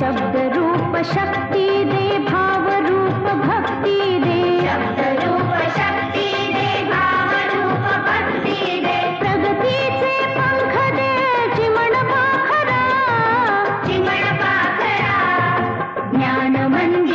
शब्द रूप शक्ति दे भाव रूप भक्ति दे। शब्द रूप शक्ति दे भाव रूप भक्ति दे। प्रगति से पंख दे चिमण पाखरा। चिमण पाखरा। ज्ञान मंदिर